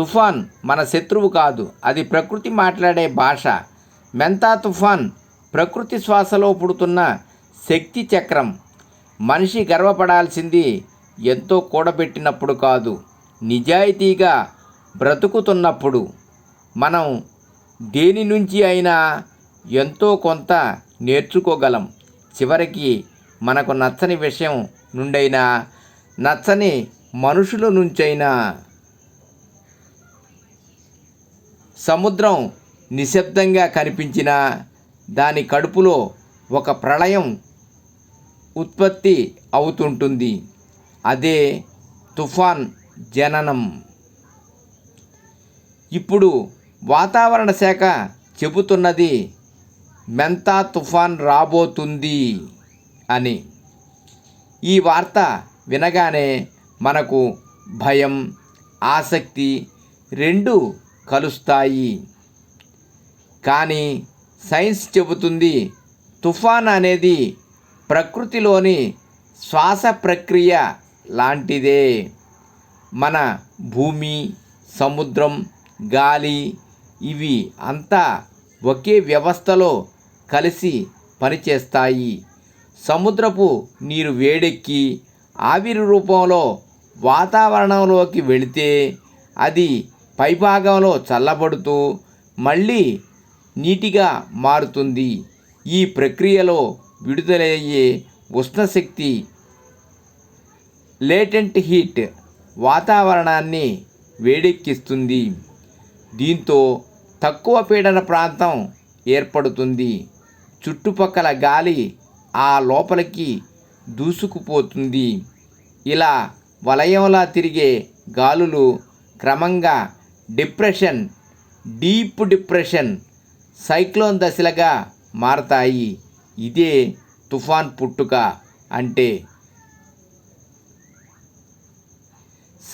తుఫాన్ మన శత్రువు కాదు అది ప్రకృతి మాట్లాడే భాష. మెంతా తుఫాన్ ప్రకృతి శ్వాసలో పుడుతున్న శక్తి చక్రం. మనిషి గర్వపడాల్సింది ఎంతో కూడబెట్టినప్పుడు కాదు నిజాయితీగా బ్రతుకుతున్నప్పుడు. మనం దేని నుంచి అయినా ఎంతో కొంత నేర్చుకోగలం. చివరికి మనకు నచ్చని విషయం నుండైనా నచ్చని మనుషుల నుంచైనా సముద్రం నిశ్శబ్దంగా కనిపించిన దాని కడుపులో ఒక ప్రళయం ఉత్పత్తి అవుతుంటుంది. అదే తుఫాన్ జననం. ఇప్పుడు వాతావరణ శాఖ చెబుతున్నది మెంతా తుఫాన్ రాబోతుంది అని. ఈ వార్త వినగానే మనకు భయం ఆసక్తి రెండు కలుస్తాయి. కానీ సైన్స్ చెబుతుంది తుఫాన్ అనేది ప్రకృతిలోని శ్వాస ప్రక్రియ లాంటిదే. మన భూమి సముద్రం గాలి ఇవి అంతా ఒకే వ్యవస్థలో కలిసి పనిచేస్తాయి. సముద్రపు నీరు వేడెక్కి ఆవిరి రూపంలో వాతావరణంలోకి వెళితే అది పైభాగంలో చల్లబడుతూ మళ్ళీ నీటిగా మారుతుంది. ఈ ప్రక్రియలో విడుదలయ్యే ఉష్ణశక్తి లేటెంట్ హీట్ వాతావరణాన్ని వేడెక్కిస్తుంది. దీంతో తక్కువ పీడన ప్రాంతం ఏర్పడుతుంది. చుట్టుపక్కల గాలి ఆ లోపలికి దూసుకుపోతుంది. ఇలా వలయంలా తిరిగే గాలులు క్రమంగా డిప్రెషన్ డీప్ డిప్రెషన్ సైక్లోన్ దశలుగా మారతాయి. ఇదే తుఫాన్ పుట్టుక అంటే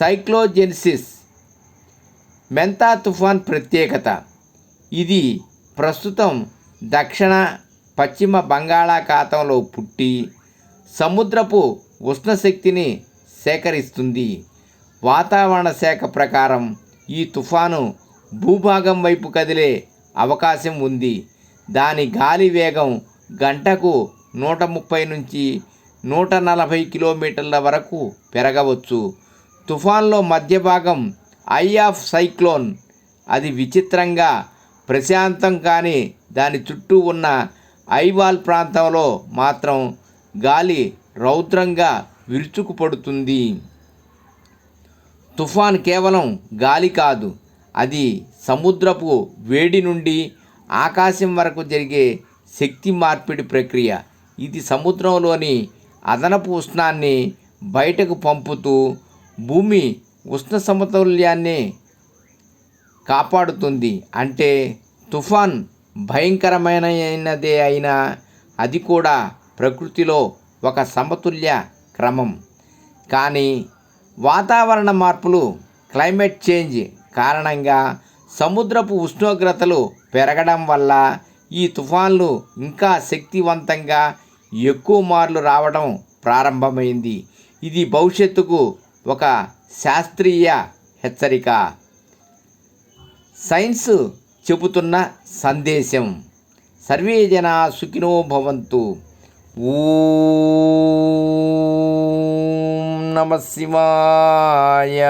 సైక్లోజెన్సిస్ మెంతా తుఫాన్ ప్రత్యేకత. ఇది ప్రస్తుతం దక్షిణ పశ్చిమ బంగాళాఖాతంలో పుట్టి సముద్రపు ఉష్ణశక్తిని సేకరిస్తుంది. వాతావరణ శాఖ ప్రకారం ఈ తుఫాను భూభాగం వైపు కదిలే అవకాశం ఉంది. దాని గాలి వేగం గంటకు నూట ముప్పై నుంచి నూట నలభై కిలోమీటర్ల వరకు పెరగవచ్చు. తుఫాన్లో మధ్య భాగం ఐ ఆఫ్ సైక్లోన్. అది విచిత్రంగా ప్రశాంతం కానీ దాని చుట్టూ ఉన్న ఐవాల్ ప్రాంతంలో మాత్రం గాలి రౌద్రంగా విరుచుకుపడుతుంది. తుఫాన్ కేవలం గాలి కాదు అది సముద్రపు వేడి నుండి ఆకాశం వరకు జరిగే శక్తి మార్పిడి ప్రక్రియ. ఇది సముద్రంలోని అదనపు ఉష్ణాన్ని బయటకు పంపుతూ భూమి ఉష్ణ సమతుల్యాన్ని కాపాడుతుంది. అంటే తుఫాన్ భయంకరమైనదే అయినా అది కూడా ప్రకృతిలో ఒక సమతుల్య క్రమం. కానీ వాతావరణ మార్పులు క్లైమేట్ చేంజ్ కారణంగా సముద్రపు ఉష్ణోగ్రతలు పెరగడం వల్ల ఈ తుఫాన్లు ఇంకా శక్తివంతంగా ఎక్కువ మార్లు రావడం ప్రారంభమైంది. ఇది భవిష్యత్తుకు ఒక శాస్త్రీయ హెచ్చరిక. సైన్స్ చెబుతున్న సందేశం. సర్వే జనా సుఖినో భవంతు. ఊ నమ శివాయ.